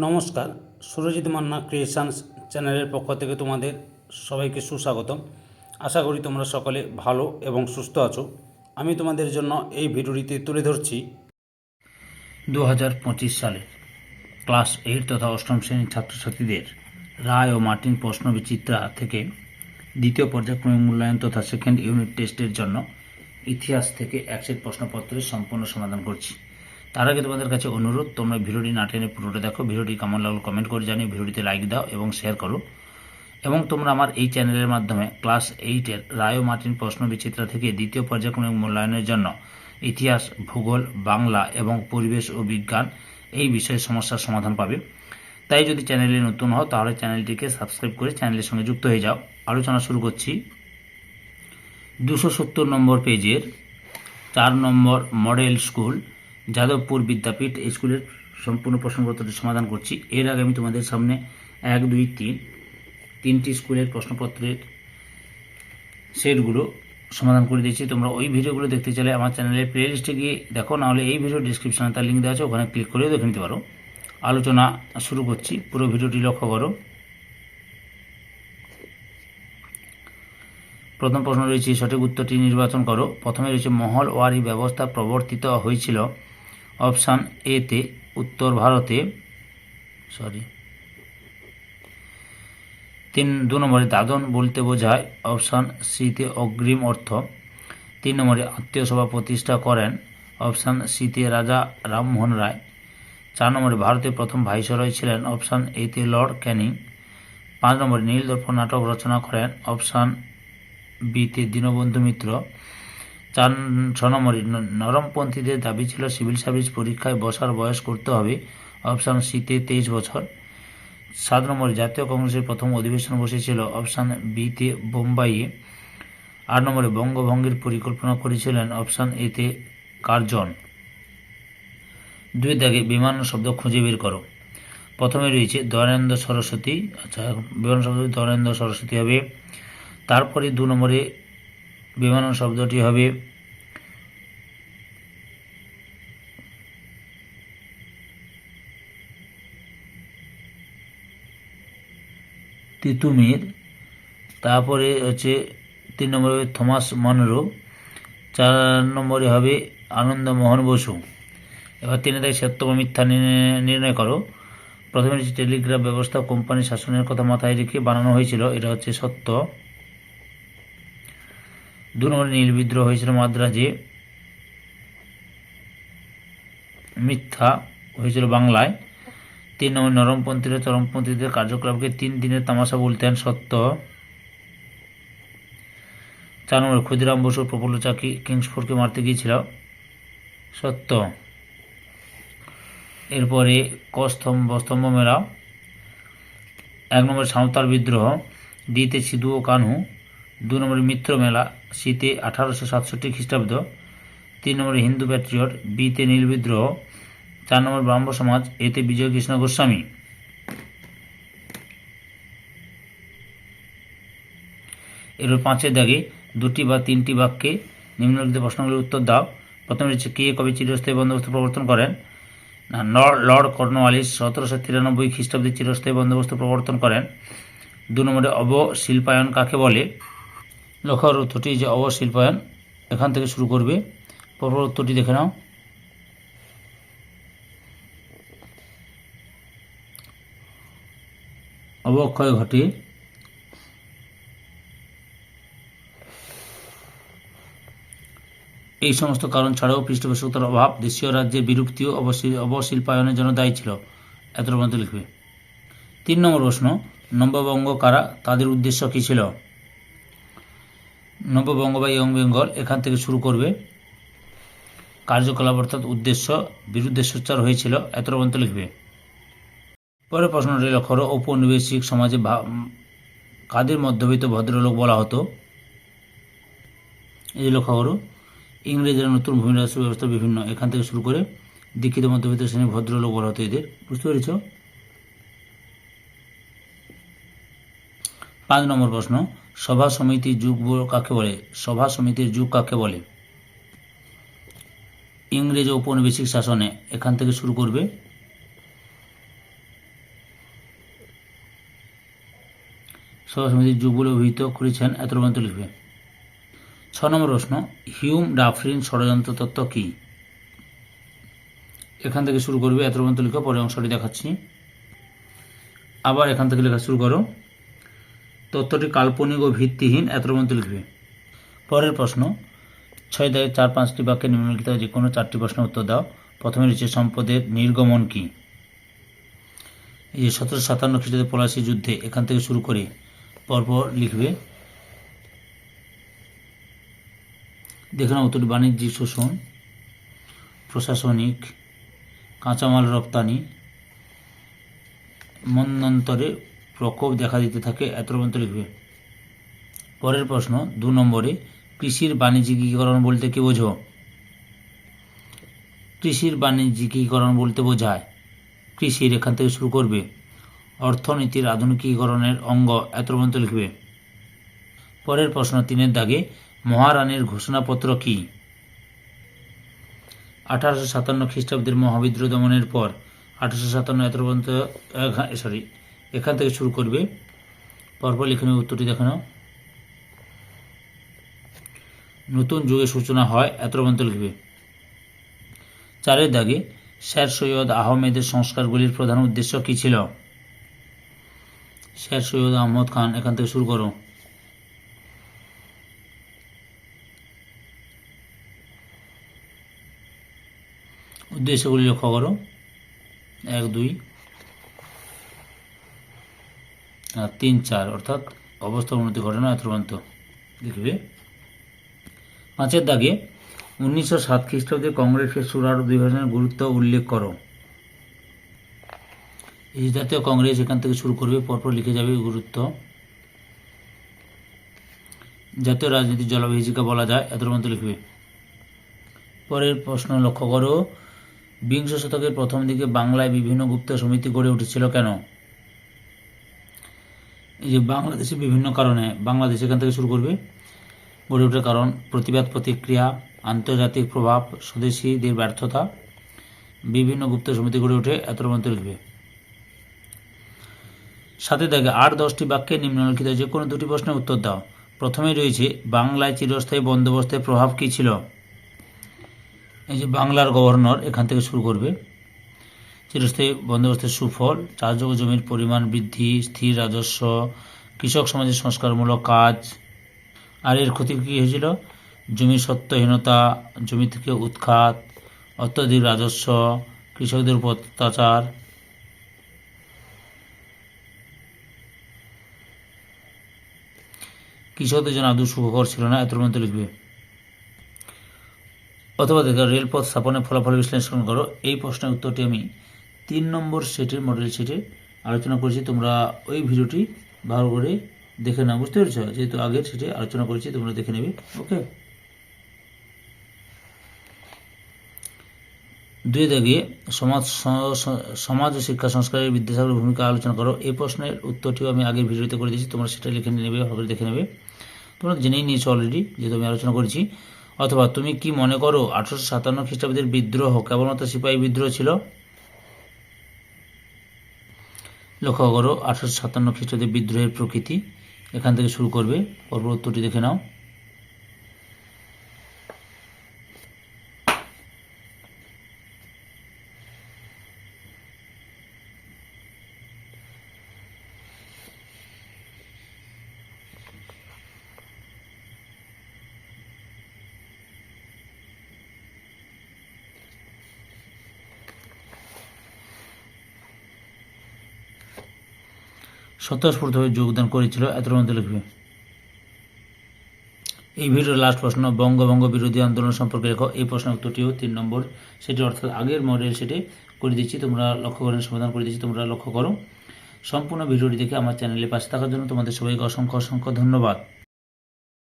নমস্কার, সুরজিৎ মান্না ক্রিয়েশনস চ্যানেলের পক্ষ থেকে তোমাদের সবাইকে সুস্বাগতম। আশা করি তোমরা সকলে ভালো এবং সুস্থ আছো। আমি তোমাদের জন্য এই ভিডিওটিতে তুলে ধরছি দু হাজার পঁচিশ সালে ক্লাস এইট তথা অষ্টম শ্রেণির ছাত্রছাত্রীদের রায় ও মার্টিন প্রশ্ন বিচিত্রা থেকে দ্বিতীয় পর্যায়ক্রমিক মূল্যায়ন তথা সেকেন্ড ইউনিট টেস্টের জন্য ইতিহাস থেকে এক প্রশ্নপত্রের সম্পূর্ণ সমাধান করছি। তার আগে তোমাদের কাছে অনুরোধ, তোমরা ভিডিওটি না টেনে পুরোটা দেখো। ভিডিওটি কেমন লাগল কমেন্ট করে জানিয়ে ভিডিওটিতে লাইক দাও এবং শেয়ার করো। এবং তোমরা আমার এই চ্যানেলের মাধ্যমে ক্লাস এইটের রায় মার্টিন প্রশ্ন বিচিত্রা থেকে দ্বিতীয় পর্যায়ক্রমিক মূল্যায়নের জন্য ইতিহাস, ভূগোল, বাংলা এবং পরিবেশ ও বিজ্ঞান এই বিষয়ে সমস্যার সমাধান পাবে। তাই যদি চ্যানেলে নতুন হও, তাহলে চ্যানেলটিকে সাবস্ক্রাইব করে চ্যানেলের সঙ্গে যুক্ত হয়ে যাও। আলোচনা শুরু করছি। দুশো সত্তর নম্বর পেজের চার number model school Jadavpur Vidyapith স্কুলের সম্পূর্ণ প্রশ্নপত্রটি সমাধান করছি। এর আগে আমি তোমাদের সামনে এক, দুই, তিন, তিনটি স্কুলের প্রশ্নপত্রের সেটগুলো সমাধান করে দিয়েছি। তোমরা ওই ভিডিওগুলো দেখতে চাইলে আমার চ্যানেলের প্লে লিস্টে গিয়ে দেখো, নাহলে এই ভিডিও ডিসক্রিপশনে তার লিঙ্ক দেওয়া আছে, ওখানে ক্লিক করেও দেখে নিতে পারো। আলোচনা শুরু করছি, পুরো ভিডিওটি লক্ষ্য করো। প্রথম প্রশ্ন রয়েছে, সঠিক উত্তরটি নির্বাচন করো। প্রথমে রয়েছে, মহল ওয়ারি ব্যবস্থা প্রবর্তিত হয়েছিল। অপশান এতে উত্তর ভারতে সরি তিন, দু নম্বরে দাদন বলতে বোঝায়, অপশান সিতে অগ্রিম অর্থ, তিন নম্বরে আত্মীয় সভা প্রতিষ্ঠা করেন, অপশান সিতে রাজা রামমোহন রায়, চার নম্বরে ভারতের প্রথম ভাইসরয় ছিলেন, অপশান এতে লর্ড ক্যানিং, পাঁচ নম্বরে নীল দর্পণ নাটক রচনা করেন, অপশান বিতে দীনবন্ধু মিত্র চার ছ নম্বরে নরমপন্থীদের দাবি ছিল সিভিল সার্ভিস পরীক্ষায় বসার বয়স করতে হবে। অপশান সিতে তেইশ বছর। সাত নম্বরে, জাতীয় কংগ্রেসের প্রথম অধিবেশন বসেছিল। অপশান বিতে বোম্বাইয়ে। আট নম্বরে, বঙ্গভঙ্গের পরিকল্পনা করেছিলেন। অপশান এতে কার্জন। দুই দাগে বিমান শব্দ খুঁজে বের করো। প্রথমে রয়েছে দয়ানন্দ সরস্বতী। আচ্ছা বিমান শব্দ দয়ানন্দ সরস্বতী হবে। তারপরে দু নম্বরে বিমান শব্দটি হবে তিতুমির, তারপরে হচ্ছে তিন নম্বরে হবে থমাস মনরো, চার নম্বরে হবে আনন্দমোহন বসু। এবার তিনে দেয় সত্য বা মিথ্যা নির্ণয়- করো। প্রথমে টেলিগ্রাফ ব্যবস্থা, কোম্পানি শাসনের কথা মাথায় রেখে বানানো হয়েছিল, এটা হচ্ছে সত্য। দু নম্বরে নীল বিদ্রোহ হয়েছিল মাদ্রাজে। মিথ্যা হয়েছিল বাংলায়। তিন নম্বর নরমপন্থীরা চরমপন্থীদের কার্যকলাপকে তিন দিনের তামাশা বলতেন সত্য। চার নম্বর ক্ষুদিরাম বসু প্রফুল্ল চাকি কিংসফোর্ডকে মারতে গিয়েছিল। সত্য। এরপরে ক স্তম্ভ মেলা। এক নম্বর সাঁওতাল বিদ্রোহ। দ্বিতে সিধু ও কানহু। দু নম্বরে মিত্র মেলা, সিতে আঠারোশো সাতষট্টি খ্রিস্টাব্দ, তিন নম্বরে হিন্দু প্যাট্রিয়ট, বিতে নীল বিদ্রোহ, চার নম্বর ব্রাহ্ম সমাজ, এতে বিজয় কৃষ্ণ গোস্বামী। এর পাঁচের দাগে দুটি বা তিনটি বাক্যে নিম্নলিখিত প্রশ্নগুলির উত্তর দাও। প্রথমে হচ্ছে, কে কবে চিরস্থায়ী বন্দোবস্ত প্রবর্তন করেন? না লর্ড কর্নওয়ালিস সতেরোশো তিরানব্বই খ্রিস্টাব্দে চিরস্থায়ী বন্দোবস্ত প্রবর্তন করেন। দু নম্বরে অবশিল্পায়ন কাকে বলে? লক্ষ্যর উত্তরটি যে অবশিল্পায়ন এখান থেকে শুরু করবে। পরপর উত্তরটি দেখে নাও। অবক্ষয় ঘটে। এই সমস্ত কারণ ছাড়াও পৃষ্ঠপোষকতার অভাব দেশীয় রাজ্যের বিলুপ্তি ও অবশিল্পায়নের জন্য দায়ী ছিল এত পর্যন্ত লিখবে। তিন নম্বর প্রশ্ন নববঙ্গ কারা, তাদের উদ্দেশ্য কী ছিল? নববঙ্গ বা ইয়ং বেঙ্গল এখান থেকে শুরু করবে। কার্যকলাপ অর্থাৎ উদ্দেশ্য বিরুদ্ধে সোচ্চার হয়েছিল। এত পর্যন্ত লিখবে। পরের প্রশ্নটি লক্ষ্য করো ঔপনিবেশিক সমাজে কাদের মধ্যবিত্ত ভদ্রলোক বলা হতো? এই লক্ষ্য করো ইংরেজরা নতুন ভূমি রাষ্ট্র ব্যবস্থা বিভিন্ন। এখান থেকে শুরু করে দীক্ষিত মধ্যবিত্ত শ্রেণির ভদ্রলোক বলা হতো এদের। বুঝতে পেরেছ? পাঁচ নম্বর প্রশ্ন সভা সমিতি যুগ কাকে বলে? সভা সমিতির যুগ কাকে বলে? ইংরেজ ঔপনিবেশিক শাসনে এখান থেকে শুরু করবে। সভা সমিতির যুগ বলে অভিহিত করেছেন এত পর্যন্ত লিখবে। ছ নম্বর প্রশ্ন, হিউম ডাফরিন ষড়যন্ত্র তত্ত্ব কী? এখান থেকে শুরু করবে এত পর্যন্ত লিখো পরে অংশটি দেখাচ্ছি। আবার এখান থেকে লেখা শুরু করো। তত্ত্বটি কাল্পনিক ও ভিত্তিহীন এত পর্যন্ত লিখবে পরের প্রশ্ন, ছয় দাগে চার পাঁচটি বাক্যে নিম্নলিখিত যে কোনো চারটি প্রশ্নের উত্তর দাও। প্রথমে রয়েছে সম্পদের নির্গমন কী? এই যে সতেরোশো সাতান্ন খ্রিস্টাব্দে পলাশি যুদ্ধে এখান থেকে শুরু করে পরপর লিখবে। দেখে নাও উত্তরটি, বাণিজ্যিক শোষণ, প্রশাসনিক, কাঁচামাল রপ্তানি মন্বন্তরে প্রকোপ দেখা দিতে থাকে এত পর্যন্ত লিখবে পরের প্রশ্ন, দু নম্বরে, কৃষির বাণিজ্যিকীকরণ বলতে কি বোঝো? কৃষির বাণিজ্যিকীকরণ বলতে বোঝায় কৃষির এখান থেকে শুরু করবে। অর্থনীতির আধুনিকীকরণের অঙ্গ এত পর্যন্ত লিখবে। পরের প্রশ্ন, তিনের দাগে, মহারানীর ঘোষণাপত্র কি? আঠারোশো সাতান্ন খ্রিস্টাব্দের মহাবিদ্রোহ দমনের পর, আঠারোশো সাতান্ন এত পর্যন্ত সরি এখান থেকে শুরু করবে। পরপর এখানে উত্তরটি দেখানো নতুন যুগের সূচনা হয়, এত পর্যন্ত লিখবে। চারের দাগে, স্যার সৈয়দ আহমেদের সংস্কারগুলির প্রধান উদ্দেশ্য কী ছিল? স্যার সৈয়দ আহমদ খান, এখান থেকে শুরু করো। উদ্দেশ্যগুলি লক্ষ্য করো। এক, দুই আর তিন চার, অর্থাৎ অবস্থা উন্নতি ঘটনা এতপর্যন্ত লিখবে পাঁচের দাগে, উনিশশো সাত খ্রিস্টাব্দে কংগ্রেসের সুরার বিভাজনের গুরুত্ব উল্লেখ করো। এই জাতীয় কংগ্রেস এখান থেকে শুরু করবে, পরপর লিখে যাবে গুরুত্ব। জাতীয় রাজনীতির জলাভিষিকা বলা যায়, এত লিখবে। পরের প্রশ্ন লক্ষ্য করো, বিংশ শতকের প্রথম দিকে বাংলায় বিভিন্ন গুপ্ত সমিতি গড়ে উঠেছিল কেন? এই যে বাংলাদেশে বিভিন্ন কারণে বাংলাদেশ এখান থেকে শুরু করবে, গড়ে ওঠার কারণ প্রতিবাদ, প্রতিক্রিয়া, আন্তর্জাতিক প্রভাব, স্বদেশীদের ব্যর্থতা, বিভিন্ন গুপ্ত সমিতি গড়ে ওঠে এত মধ্যে লিখবে সাথে দেখে আট দশটি বাক্যে নিম্নলিখিত যে কোনো দুটি প্রশ্নের উত্তর দাও। প্রথমে রয়েছে, বাংলায় চিরস্থায়ী বন্দোবস্তের প্রভাব কী ছিল? এই যে বাংলার গভর্নর এখান থেকে শুরু করবে। চিরস্থায়ী বন্দোবস্তের সুফল চাষযোগ্য জমির পরিমাণ বৃদ্ধি, স্থির রাজস্ব, কৃষক সমাজের সংস্কারমূলক কাজ। আর এর ক্ষতি কী হয়েছিল? জমি সত্যহীনতা, জমি থেকে উৎখাত, অত্যধিক রাজস্ব, কৃষকদের উপর অত্যাচার। কৃষকদের জন্য আদৌ সুখকর ছিল না এত মধ্যে লিখবে। অথবা দেখো রেলপথ স্থাপনের ফলাফল বিশ্লেষণ করো। এই প্রশ্নের উত্তরটি আমি তিন নম্বর সেটের মডেল সেটে আলোচনা করেছি। তোমরা ওই ভিডিওটি ভালো করে দেখে নাও, বুঝতে পেরেছ? যেহেতু আগের সেটে আলোচনা করেছি, তোমরা দেখে নেবে। ওকে দুই দাগে সমাজ সমাজ ও শিক্ষা সংস্কারের বিদ্যাসাগরের ভূমিকা আলোচনা করো। এই প্রশ্নের উত্তরটিও আমি আগের ভিডিওতে করে দিয়েছি। তোমরা সেটা লিখে নেবে ভালো দেখে নেবে। তোমরা জেনেই নিয়েছো অলরেডি যেহেতু আমি আলোচনা করেছি। অথবা তুমি কি মনে করো, আঠারোশো সাতান্ন খ্রিস্টাব্দের বিদ্রোহ কেবলমাত্র সিপাহী বিদ্রোহ ছিল? লক্ষ্য করো আঠারোশো সাতান্ন খ্রিস্টাব্দে বিদ্রোহের প্রকৃতি। এখান থেকে শুরু করবে। পর্ব উত্তরটি দেখে নাও। স্বতঃস্ফূর্তভাবে যোগদান করেছিল এতর মধ্যে লিখবে এই ভিডিওর লাস্ট প্রশ্ন, বঙ্গভঙ্গ বিরোধী আন্দোলন সম্পর্কে লেখো। এই প্রশ্নের উত্তরটিও তিন নম্বর। সেটি অর্থাৎ আগের মডেল সেটি করে দিচ্ছি, তোমরা লক্ষ্য করেন সমাধান করে দিচ্ছি, তোমরা লক্ষ্য করো। সম্পূর্ণ ভিডিওটি দেখে আমার চ্যানেলে পাশে থাকার জন্য তোমাদের সবাইকে অসংখ্য অসংখ্য ধন্যবাদ।